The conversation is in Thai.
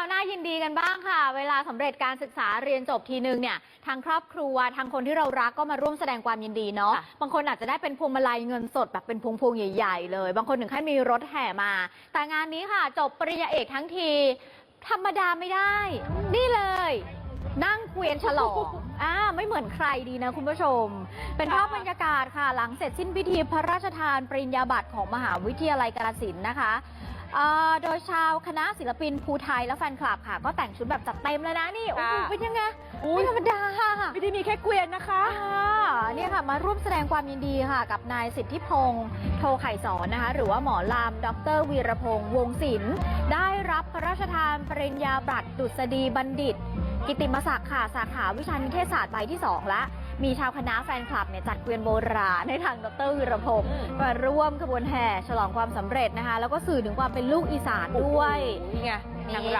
าวน่ายินดีกันบ้างค่ะ เวลาสำเร็จการศึกษาเรียนจบทีนึงเนี่ยทางครอบครัวทางคนที่เรารักก็มาร่วมแสดงความยินดีเนาะค่ะบางคนอาจจะได้เป็นพวงมาลัยเงินสดแบบเป็นพวงพวงๆใหญ่ ๆ เลย บางคนถึงขั้นมีรถแห่มา แต่งานนี้ค่ะ จบปริญญาเอกทั้งที ธรรมดาไม่ได้ นี่เลย นั่งเกวียนฉลองอ่าไม่เหมือนใครดีนะคุณผู้ชม เป็นภาพบรรยากาศค่ะ หลังเสร็จสิ้นพิธีพระราชทานปริญญาบัตรของมหาวิทยาลัยกาฬสินธุ์นะคะอ่าโดยชาวคณะศิลปินภูไทยและแฟนคลับค่ะ ก็แต่งชุดแบบจัดเต็มเลยนะนี่โอ้โหค่ะเป็นยังไงอุ๊ย ไม่ธรรมดาไม่ได้มีแค่เกวียนนะคะค่ะเนี่ยค่ะมาร่วมแสดงความยินดีค่ะ กับนายสิทธิพงศ์โทไข่สอนนะคะ หรือว่าหมอลามดรวีรพงศ์วงศิลป์ได้รับพระราชทานปริญญาบัตรดุษฎีบัณฑิต กิตติมศักดิ์ค่ะ สาขาวิชานิเทศศาสตร์ใบที่2ละมีชาวคณะแฟนคลับเนี่ยจัดเกวียนโบราณในทางดรวีรพงศ์อืมมาร่วมขบวนแห่ฉลองความสำเร็จนะคะ แล้วก็สื่อถึงความเป็นลูกอีสานด้วยนี่ไงนางร